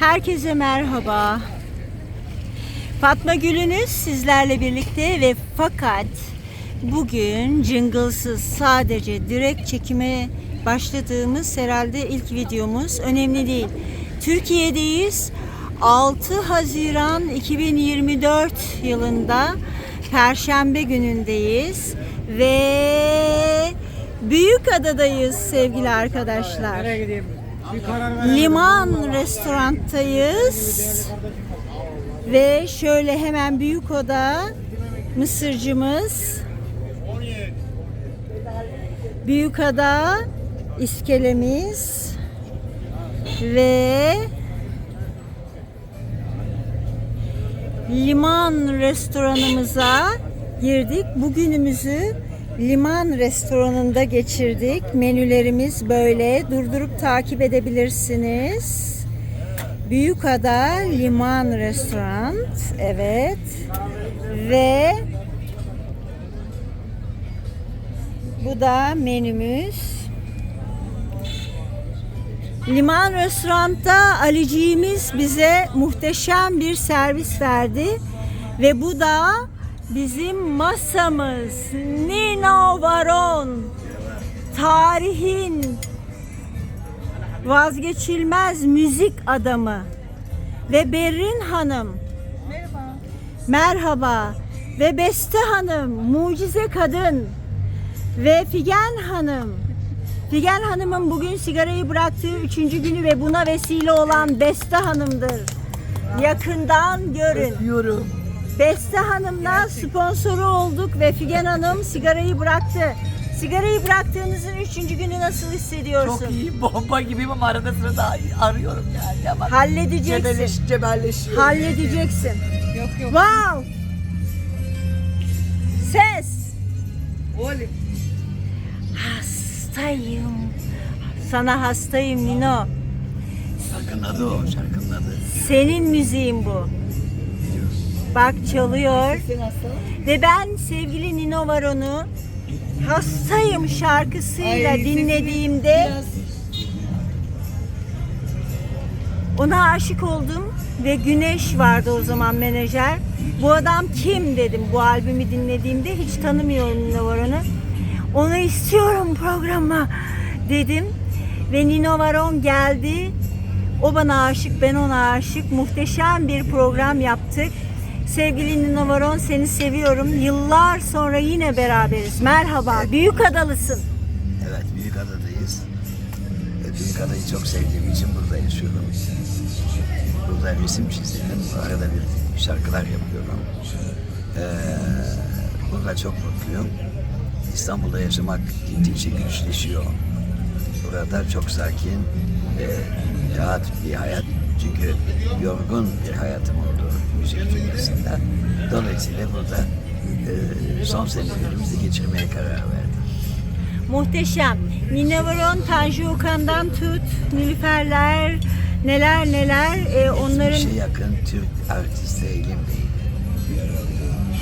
Herkese merhaba. Fatma Gülünüz sizlerle birlikte ve fakat bugün jingle'sız sadece direkt çekime başladığımız herhalde ilk videomuz. Önemli değil. Türkiye'deyiz. 6 Haziran 2024 yılında Perşembe günündeyiz ve Büyükada'dayız sevgili arkadaşlar. Nereye gideyim? Liman restoranttayız. Ve şöyle hemen büyük oda mısırcımız. Büyük ada iskelemiz ve liman restoranımıza girdik. Bugünümüzü liman restoranında geçirdik. Menülerimiz böyle. Durdurup takip edebilirsiniz. Büyükada Liman Restoran. Evet. Ve bu da menümüz. Liman Restorant'ta Aliciğimiz bize muhteşem bir servis verdi. Ve bu da bizim masamız. Nino Varon. Tarihin vazgeçilmez müzik adamı ve Berrin Hanım. Merhaba. Merhaba. Ve Beste Hanım, mucize kadın ve Figen Hanım. Figen Hanım'ın bugün sigarayı bıraktığı üçüncü günü ve buna vesile olan Beste Hanım'dır. Yakından görün. Diyorum. Beste Hanım'la sponsoru olduk ve Figen Hanım sigarayı bıraktı. Sigarayı bıraktığınızın üçüncü günü nasıl hissediyorsun? Çok iyi bomba gibiyim ama arada sırada arıyorum yani. Ama Halledeceksin. cebelleş, cebelleşiyorum. Halledeceksin. Yok yok. Wow! Ses. Oğlum. Hastayım. Sana hastayım Nino. Şarkının adı o, şarkının adı. Senin müziğin bu. Bak çalıyor. Ve ben sevgili Nino Varon'u hastayım şarkısıyla Ay, dinlediğimde ona aşık oldum ve Güneş vardı o zaman menajer. Bu adam kim dedim bu albümü dinlediğimde hiç tanımıyorum Nino Varon'u. Onu istiyorum programa dedim ve Nino Varon geldi. O bana aşık, ben ona aşık. Muhteşem bir program yaptık. Sevgili Nino Varon seni seviyorum. Yıllar sonra yine beraberiz. Merhaba. Büyük adalısın. Evet, Büyükada'dayız. E, Büyükada'yı çok sevdiğim için burada yaşıyorum. Burada resim çiziyorum. Arada bir şarkılar yapıyorum. Ee, burada çok mutluyum. İstanbul'da yaşamak gittikçe güçleşiyor. Burada çok sakin ve rahat bir hayat. Çünkü yorgun bir hayatım oldu müzik dünyasında. Dolayısıyla burada e, son senelerimizi geçirmeye karar verdim. Muhteşem. Nino Varon, Tanju Okan'dan tut, Nilüferler, neler neler. Ee, onların Geçmişe yakın Türk artiste elim değil.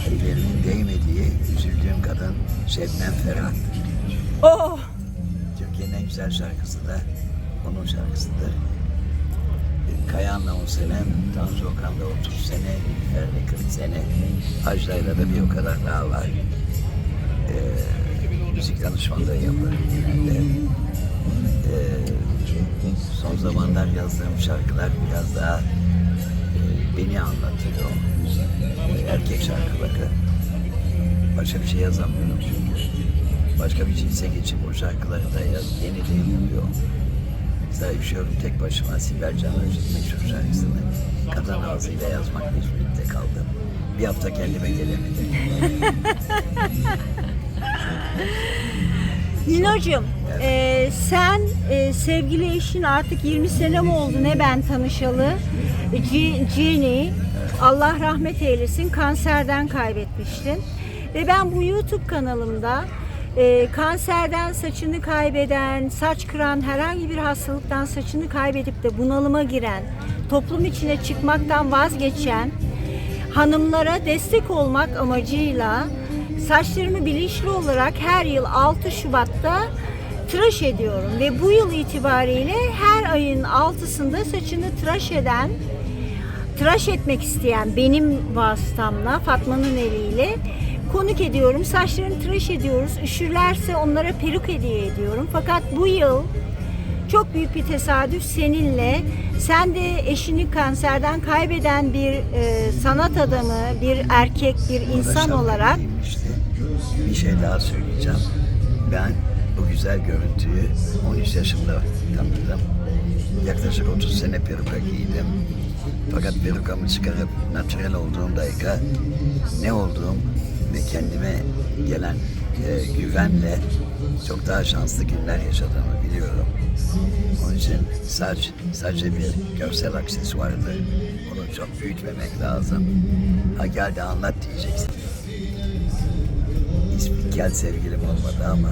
Ellerimin değmediği üzüldüğüm kadın Şebnem Ferah. oh Türkiye'nin en güzel şarkısı da onun şarkısıdır. Kayan'la 10 sene, Tanju Okan'la 30 sene, Nilüfer'le 40 sene, Ajda'yla da bir o kadar daha var. Ee, müzik danışmanlığı yaparım genelde. Ee, son zamanlar yazdığım şarkılar biraz daha e, beni anlatıyor. Ee, erkek şarkıları. Başka bir şey yazamıyorum çünkü. Başka bir cinse geçip o şarkıları da yaz, yeniden. Mesela üşüyorum tek başıma Sibel Can Öz'ün meşhur şarkısını kadın ağzıyla yazmak mecburiyette kaldım. Bir hafta kendime gelemedim. Ninocuğum, e, sen e, sevgili eşin artık 20 sene mi oldu ne ben tanışalı? G- Jeannie, Allah rahmet eylesin kanserden kaybetmiştin. Ve ben bu YouTube kanalımda e, kanserden saçını kaybeden, saç kıran, herhangi bir hastalıktan saçını kaybedip de bunalıma giren, toplum içine çıkmaktan vazgeçen hanımlara destek olmak amacıyla saçlarımı bilinçli olarak her yıl 6 Şubat'ta tıraş ediyorum. Ve bu yıl itibariyle her ayın altısında saçını tıraş eden tıraş etmek isteyen benim vasıtamla Fatma'nın eliyle konuk ediyorum. Saçlarını tıraş ediyoruz. Üşürlerse onlara peruk hediye ediyorum. Fakat bu yıl çok büyük bir tesadüf seninle sen de eşini kanserden kaybeden bir e, sanat adamı, bir erkek, bir insan olarak işte. Bir şey daha söyleyeceğim. Ben bu güzel görüntüyü 13 yaşında tanıdım. Yaklaşık 30 sene peruka giydim. Fakat perukamı çıkarıp natürel olduğum dakika ne olduğum ve kendime gelen e, güvenle çok daha şanslı günler yaşadığımı biliyorum. Onun için saç sadece bir görsel aksesuardır. Onu çok büyütmemek lazım. Ha gel de anlat diyeceksin. İspikel sevgilim olmadı ama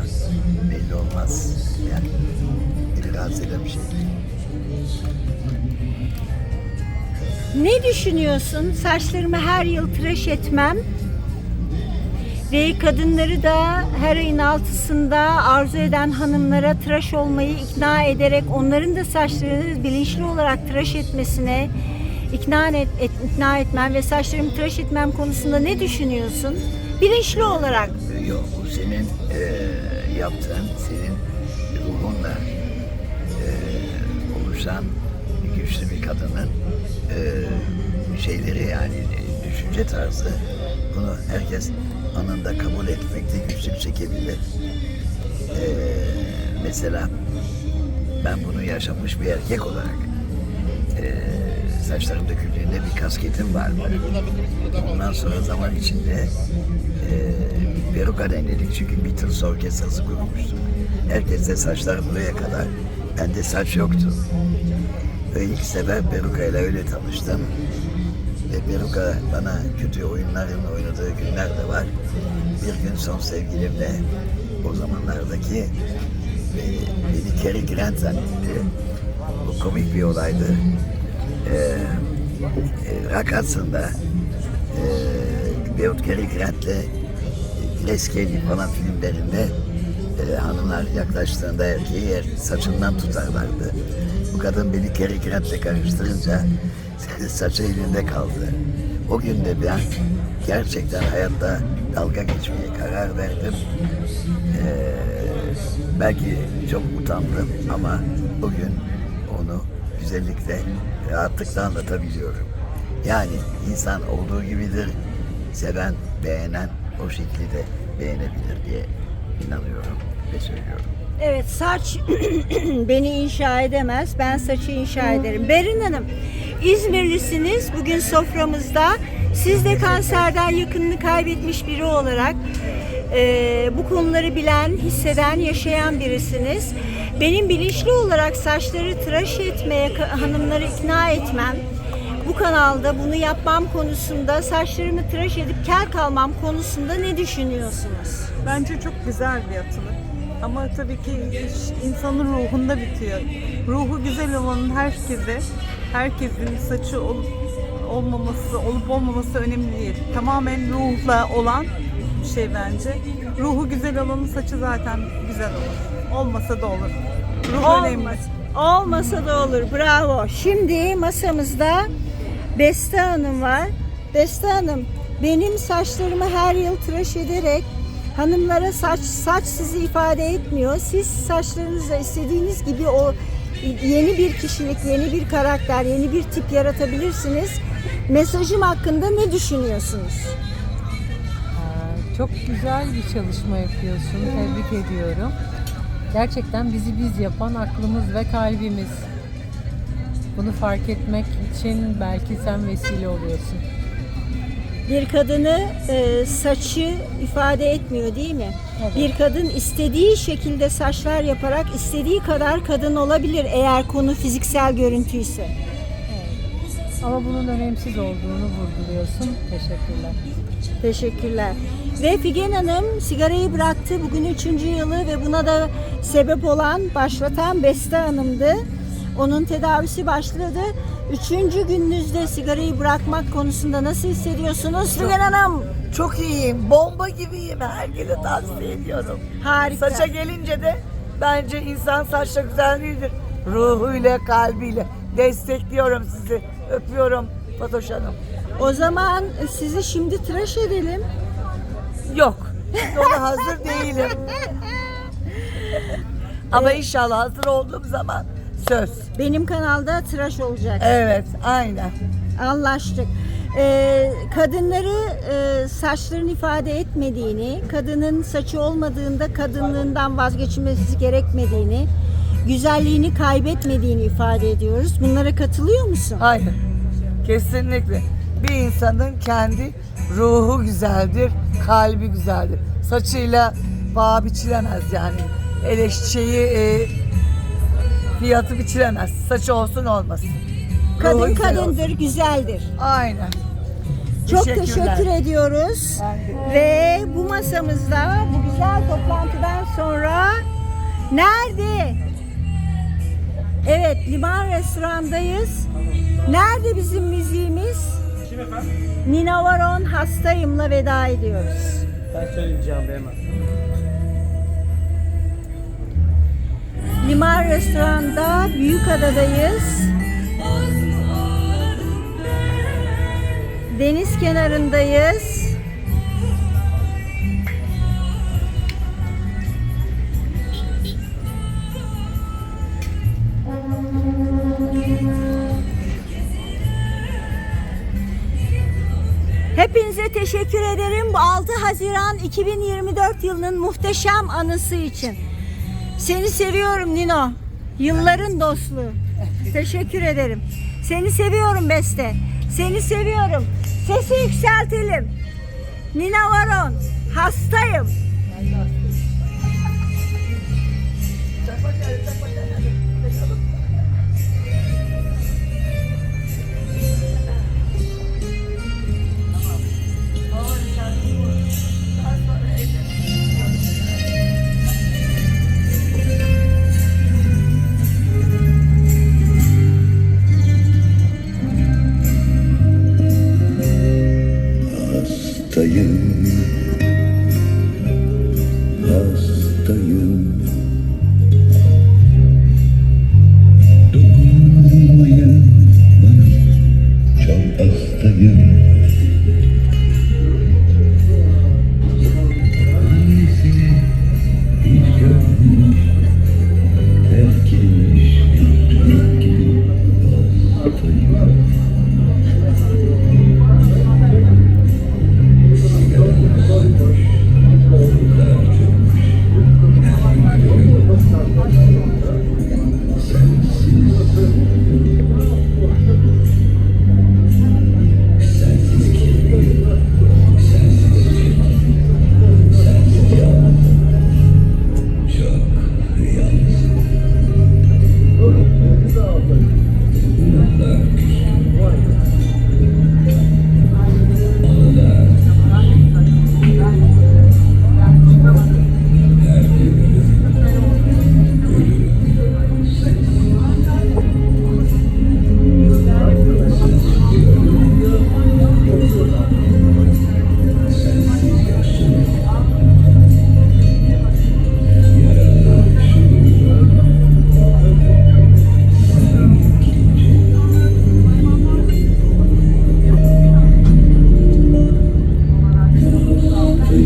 belli olmaz. Yani rahatsız eden bir şey. Ne düşünüyorsun? Saçlarımı her yıl tıraş etmem ve kadınları da her ayın altısında arzu eden hanımlara tıraş olmayı ikna ederek onların da saçlarını bilinçli olarak tıraş etmesine ikna, et, et- ikna etmem ve saçlarımı tıraş etmem konusunda ne düşünüyorsun? Bilinçli olarak. Yok bu senin eee, yaptığın, senin ruhunla eee, oluşan güçlü bir kadının eee, şeyleri yani e, düşünce tarzı. Bunu herkes anında kabul etmekte güçlük çekebilir. Eee, mesela ben bunu yaşamış bir erkek olarak eee saçlarım döküldüğünde bir kasketim vardı. Ondan sonra zaman içinde eee peruka denedik çünkü Beatles orkestrası kurmuştuk. Herkeste saçlar buraya kadar. Bende saç yoktu. Ve ilk sefer peruka ile öyle tanıştım. Ve peruka bana kötü oyunların oynadığı günler de var. Bir gün son sevgilimle o zamanlardaki beni, Cary Grant zannetti. Bu komik bir olaydı. Ee, e, Rakatsında e, Beot Cary Grant'le Les Kelly falan filmlerinde e, hanımlar yaklaştığında erkeği er, saçından tutarlardı. Bu kadın beni Cary Grant'le karıştırınca saçı elinde kaldı. O gün de ben gerçekten hayatta dalga geçmeye karar verdim. Ee, belki çok utandım ama bugün onu güzellikle, rahatlıkla anlatabiliyorum. Yani insan olduğu gibidir. Seven, beğenen o şekilde beğenebilir diye inanıyorum ve söylüyorum. Evet saç beni inşa edemez. Ben saçı inşa ederim. Berin Hanım İzmirlisiniz. Bugün soframızda siz de kanserden yakınını kaybetmiş biri olarak e, bu konuları bilen, hisseden, yaşayan birisiniz. Benim bilinçli olarak saçları tıraş etmeye hanımları ikna etmem bu kanalda bunu yapmam konusunda saçlarımı tıraş edip kel kalmam konusunda ne düşünüyorsunuz? Bence çok güzel bir atılık. Ama tabii ki insanın ruhunda bitiyor. Ruhu güzel olanın herkese, herkesin saçı olup olmaması, olup olmaması önemli değil. Tamamen ruhla olan bir şey bence. Ruhu güzel olanın saçı zaten güzel olur. Olmasa da olur. Ruh önemli. Olmasa, olmasa da olur. Bravo. Şimdi masamızda Beste Hanım var. Beste Hanım benim saçlarımı her yıl tıraş ederek hanımlara saç saç sizi ifade etmiyor. Siz saçlarınızla istediğiniz gibi o yeni bir kişilik, yeni bir karakter, yeni bir tip yaratabilirsiniz. Mesajım hakkında ne düşünüyorsunuz? Çok güzel bir çalışma yapıyorsun. Tebrik ediyorum. Gerçekten bizi biz yapan aklımız ve kalbimiz. Bunu fark etmek için belki sen vesile oluyorsun. Bir kadını e, saçı ifade etmiyor değil mi? Evet. Bir kadın istediği şekilde saçlar yaparak istediği kadar kadın olabilir eğer konu fiziksel görüntüyse. Ama bunun önemsiz olduğunu vurguluyorsun. Teşekkürler. Teşekkürler. Ve Figen Hanım sigarayı bıraktı. Bugün üçüncü yılı ve buna da sebep olan, başlatan Beste Hanım'dı. Onun tedavisi başladı. Üçüncü gününüzde sigarayı bırakmak konusunda nasıl hissediyorsunuz Figen Hanım? Çok iyiyim. Bomba gibiyim. Herkese tavsiye ediyorum. Harika. Saça gelince de Bence insan saçla güzel değildir. Ruhuyla, kalbiyle. Destekliyorum sizi. Öpüyorum Fatoş Hanım. O zaman sizi şimdi tıraş edelim. Yok. Ona hazır değilim. Ama inşallah hazır olduğum zaman söz. Benim kanalda tıraş olacak. Evet, aynen. Anlaştık. Ee, kadınları e, saçların ifade etmediğini, kadının saçı olmadığında kadınlığından vazgeçilmesi gerekmediğini, güzelliğini kaybetmediğini ifade ediyoruz. Bunlara katılıyor musun? Hayır. Kesinlikle. Bir insanın kendi ruhu güzeldir, kalbi güzeldir. Saçıyla paha biçilemez yani. Eleşçeyi e, fiyatı biçilemez. Saçı olsun olmasın. Ruhu Kadın güzel kadındır, olsun. güzeldir. Aynen. Çok Teşekkürler. teşekkür ediyoruz. Ve bu masamızda bu güzel toplantıdan sonra nerede? Evet, Liman Restoran'dayız. Nerede bizim müziğimiz? Kim efendim? Nina Varon hastayımla veda ediyoruz. Ben söyleyeceğim be hemen. Liman Restoran'da Büyükada'dayız. Deniz kenarındayız. Hepinize teşekkür ederim bu 6 Haziran 2024 yılının muhteşem anısı için. Seni seviyorum Nino. Yılların dostluğu. Teşekkür ederim. Seni seviyorum Beste. Seni seviyorum. Sesi yükseltelim. Nina Varon. Hastayım.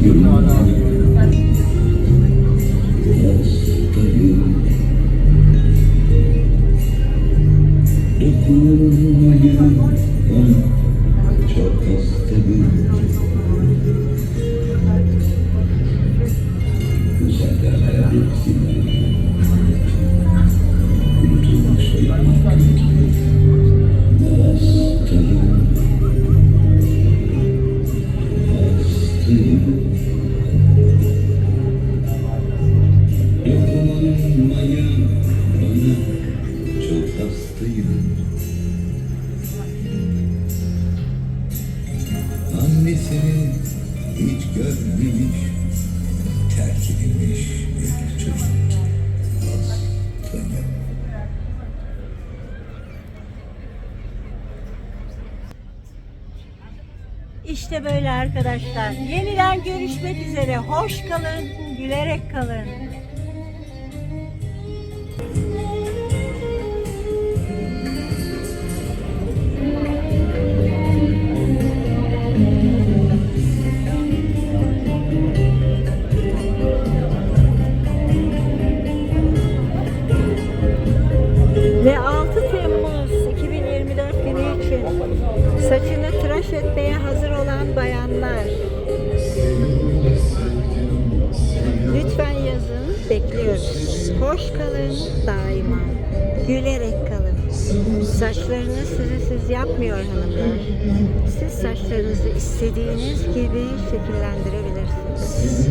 Hastayım Dokunmayın bana Çok hastayım İşte böyle arkadaşlar. Yeniden görüşmek üzere. Hoş kalın, gülerek kalın. Ve 6 Temmuz 2024 günü için saçını tıraş etmeye hazır kalın, daima gülerek kalın. Saçlarını sizi siz yapmıyor hanımlar. Siz saçlarınızı istediğiniz gibi şekillendirebilirsiniz.